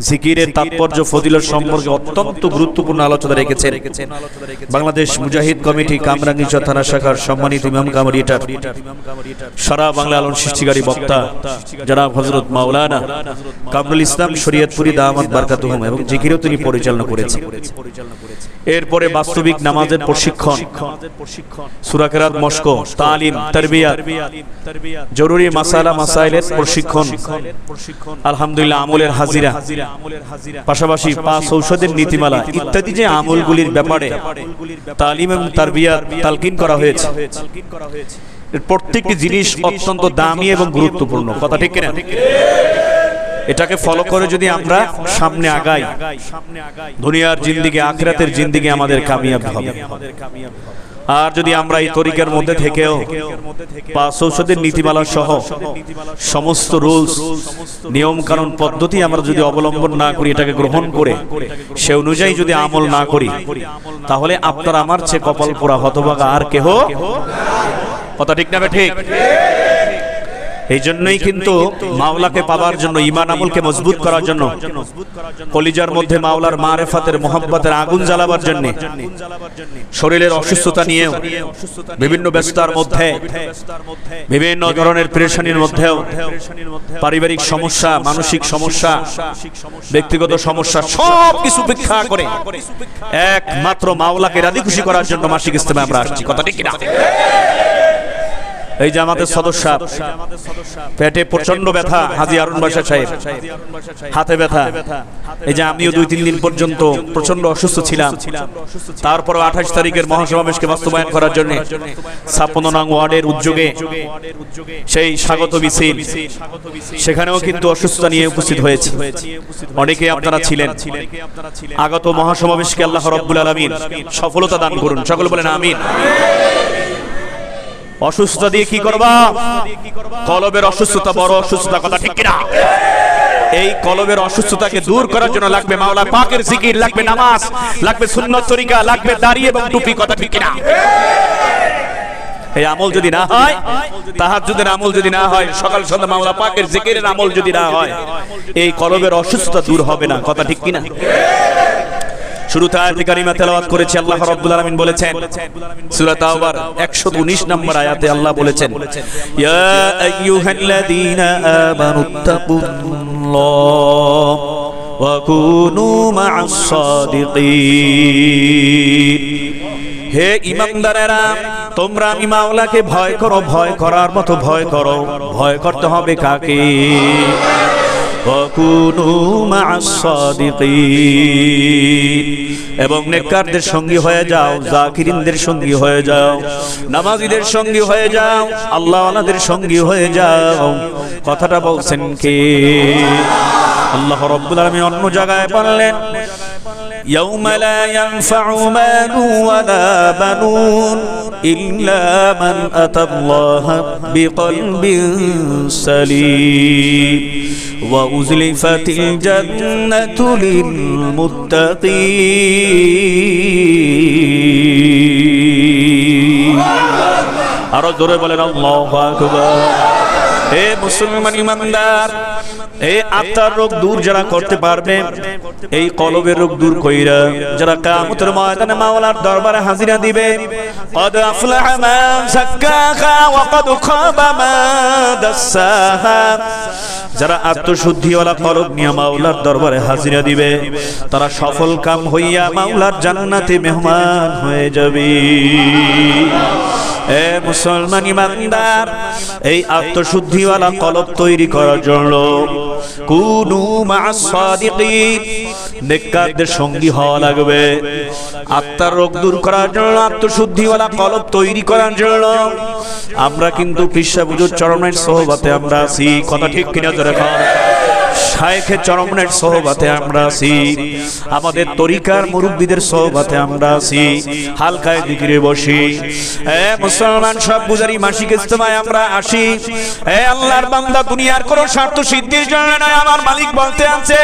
জিকিরের তাৎপর্য ফজিলত সম্পর্কে অত্যন্ত গুরুত্বপূর্ণ আলোচনা রেখেছেন। বাংলাদেশ মুজাহিদ কমিটি কামরাঙ্গীচর থানা শাখার সম্মানিত ইমাম কামরিটার সারা বাংলা আলম সৃষ্টিকারী বক্তা যারা হজরত মাওলানা কামরুল ইসলাম শরীয়তপুরি দামাত বারকাতুহম এবং জিকিরও তিনি পরিচালনা করেছেন। এরপরে বাস্তবিক নামাজের প্রশিক্ষণ। সুরাকেরাত মস্কো তালিম তারবিয়াত জরুরি মাসালা মাসাইলের প্রশিক্ষণ। আলহামদুলিল্লাহ আমলের হাজিরা পাশাপাশি পাঁচ ঔষধের নীতিমালা ইত্যাদি যে আমলগুলির ব্যাপারে তালিম এবং তারবিয়াত তালকিন করা হয়েছে। প্রত্যেকটি জিনিস অত্যন্ত দামি এবং গুরুত্বপূর্ণ। কথা ঠিক কিনা? এটাকে ফলো করে যদি আমরা সামনে আগাই। দুনিয়ার জিন্দিগি আখরাতের জিন্দিগি আমাদের কামিয়াব হবে। আর যদি আমরা এই তরিকার মধ্যে থেকেও বা ঔষধের নীতিমালা সহ সমস্ত রুলস নিয়ম কানুন পদ্ধতি আমরা যদি অবলম্বন না করি, এটাকে গ্রহণ করে সে অনুযায়ী যদি আমল না করি, তাহলে আপনার আমার চেয়ে কপাল পোড়া হতভাগা আর কেহ কথা ঠিক না ঠিক? এই জন্যই কিন্তু মাওলাকে পাওয়ার জন্য ইমান আমলকে মজবুত করার জন্য, কলিজার মধ্যে মাওলার মারেফাতের মোহাম্মতের আগুন জ্বালাবার জন্য, শরীরের অসুস্থতা নিয়েও, বিভিন্ন ব্যস্ততার মধ্যে, বিভিন্ন ধরনের প্রেশানির মধ্যেও, পারিবারিক সমস্যা, মানসিক সমস্যা, ব্যক্তিগত সমস্যা সব কিছু উপেক্ষা করে একমাত্র মাওলাকে রাজি খুশি করার জন্য মাসিক ইস্তেমে আমরা আসছি। কথা ঠিক কিনা? এই যে আমাদের সদস্য, পেটে প্রচণ্ড ব্যথা, হাজি আরুন বাসা সাহেব। হাতে ব্যথা। এই যে আমিও দুই তিন দিন পর্যন্ত প্রচণ্ড অসুস্থ ছিলাম। তারপর আঠাশ তারিখের মহাসমাবেশকে বাস্তবায়ন করার জন্য ছাপ্পান্ন নং ওয়ার্ডের উদ্যোগে সেই স্বাগত মিছিল, সেখানেও কিন্তু অসুস্থতা নিয়ে উপস্থিত হয়েছে। অনেকে আপনারা ছিলেন। আগত মহাসমাবেশকে আল্লাহ রব্বুল আলমিন সফলতা দান করুন। সকল বলেন আমিন। অসুস্থতা দিয়ে কি করবা? কলবের অসুস্থতা বড় অসুস্থতা কথা ঠিক কিনা? এই কলবের অসুস্থতাকে দূর করার জন্য লাগবে মাওলা পাকের জিকির লাগবে নামাজ লাগবে সুন্নত তরিকা লাগবে দাড়ি এবং টুপি কথা ঠিক কিনা? এই আমল যদি না হয় তাহাজ্জুদের আমল যদি না হয় সকাল সন্ধ্যা মাওলা পাকের জিকিরের আমল যদি না হয় এই কলবের অসুস্থতা দূর হবে না কথা ঠিক কিনা? শুরুতে আয়াতে কারিমা তেলাওয়াত করেছে, আল্লাহ রাব্বুল আলামিন বলেছেন। সূরা তাওবার 119 নম্বর আয়াতে আল্লাহ বলেছেন, ইয়া আইয়ুহাল্লাযীনা আমানুত্তাকুল্লাহ ওয়া কুনু মা'আস সাদিকিন হে ইমানদারেরা, তোমরা আমি মাওলাকে ভয় করো, ভয় করার মতো ভয় করো। ভয় করতে হবে কাকে? এবং নেককারদের সঙ্গী হয়ে যাও, জাকিরিনদের সঙ্গী হয়ে যাও, নামাজিদের সঙ্গী হয়ে যাও আল্লাহ আলাদের সঙ্গী হয়ে যাও। কথাটা বলছেন কে? আল্লাহ রব্বুল আলামিন অন্য জায়গায় বললেন يوم لا ينفع مال ولا بنون إلا من أتى الله بقلب سليم وأزلفت الجنة للمتقين أرى الدور بلنا الله أكبر হে মুসলমান ইমানদার এই আত্মার রোগ দূর যারা করতে পারবে এই কলবের রোগ দূর কইরা যারা কিয়ামতের ময়দানে মাওলার দরবারে হাজিরা দিবে قد افلح من زكاها وقد خاب من دساها যারা আত্মশুদ্ধিওয়ালা কলব নিয়ে মাওলার দরবারে হাজিরা দিবে তারা সফল কাম হইয়া মাওলার জান্নাতে মেহমান হয়ে যাবে এ মুসলমান ইমানদার এই আত্মশুদ্ধিওয়ালা কলব তৈরি করার জন্য কুনু মা'আস সাদিকিন, নেককারদের সঙ্গী হওয়া লাগবে। আত্মার রোগ দূর করার জন্য, আত্মশুদ্ধিওয়ালা কলব তৈরি করার জন্য আমরা কিন্তু কৃষ্ণা পুজোর চরমের সহবাতে আমরা আছি। কথা ঠিক কিনা জোরে খান শায়েখে চরমনের সহবাতে আমরা আছি। আমাদের তরিকার মুরব্বীদের সহবাতে আমরা আছি। হালকায় দিকিরে বসি। এ মুসলমান সব বুজারি মাসিক ইজতেমায় আমরা আসি। এ আল্লাহর বান্দা দুনিয়ার কোন স্বার্থ সিদ্ধির জন্য নয়, আমার মালিক বলতে আছে।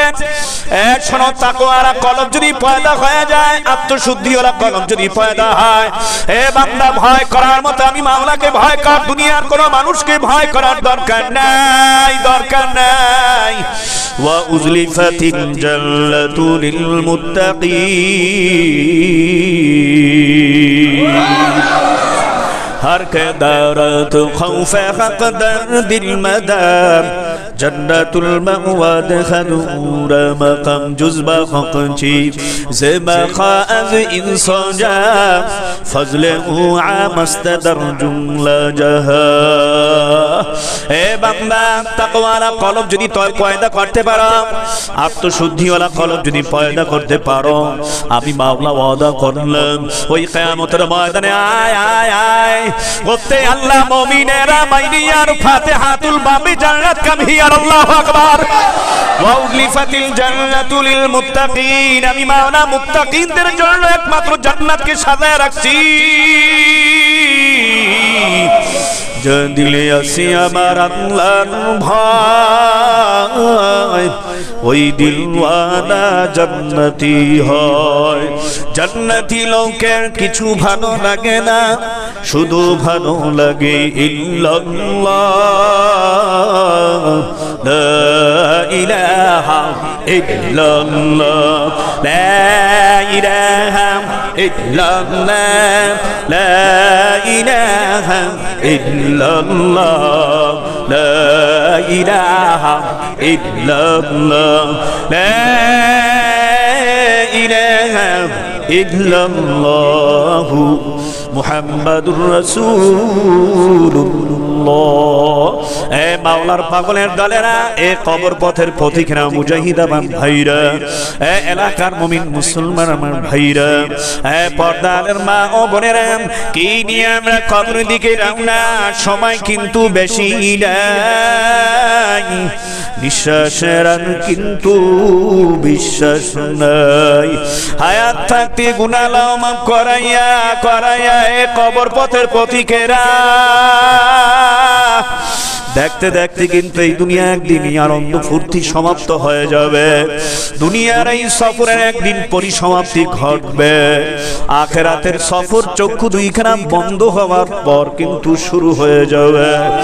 এ শোনো, তাকওয়ারা কলব যদি পয়দা হয়ে যায়, আত্মশুদ্ধি ওরা কলম যদি পয়দা হয়, এ বান্দা ভয় করার মতো আমি মাওলাকে ভয় কর, দুনিয়ার কোন মানুষকে ভয় করার দরকার নাই দরকার নাই। وأزلفت الجنة للمتقين هر که دارد خوف حق در دل مدار جنت المأوا دخلور مقام جز حق چی زمخا از انسان جا فضل او عام است در جمله جهان এ বান্দা তাকওয়ালা কলব যদি তয় পয়দা করতে পারো আত্মশুদ্ধিওয়ালা কলব যদি পয়দা করতে পারো আমি মাওলা ওয়াদা করলাম ওই কিয়ামতের ময়দানে আয় আয় আয় করতে আল্লাহ মুমিনেরা মাইরিয়ার ফাতিহাতুল বাবি জান্নাত কাম হিয়ার আল্লাহু আকবার। ওয়া উজলিফাতিল জান্নাতু লিল মুত্তাকিন। আমি মাওলা মুত্তাকিনদের জন্য একমাত্র জান্নাতকে সাজায় রাখছি। দিলে আসি আমার আল্লাহর ভয়, ওই দিলওয়ালা জান্নাতি হয়। জান্নাতি লোকের কিছু ভালো লাগে না। শুধু ভালো লাগে ইল্লাল্লাহ। লা ইলাহা ইল্লাল্লাহ। লা ইলাহা ইল্লাল্লাহ। লা ইলাহা ইল্লাল্লাহ। লা ইলাহা ইল্লাল্লাহ। মুহাম্মাদুর এ মাওলার পাগলের দলেরা, এ কবর পথের পথিকরা, মুজাহিদ আমার ভাইরা, এ এলাকার মুমিন মুসলমান আমার ভাইরা, এ পর্দার মা ও বোনেরা, কি নিয়ে আমরা কবর দিকে রওনা? সময় কিন্তু বেশি নাই। নিঃশ্বাসের আর কিন্তু বিশ্বাস নাই। হায়াত থাকতে গুনালাও মাফ করাইয়া করাইয়া এ কবর পথের পথিকেরা দেখতে দেখতে কিন্তু এই দুনিয়া একদিন আনন্দ ফুর্তি সমাপ্ত হয়ে যাবে। দুনিয়ার এই সফরের একদিন পরিসমাপ্তি ঘটবে। আখেরাতের সফর চক্ষু দুইখানা বন্ধ হওয়ার পর কিন্তু শুরু হয়ে যাবে।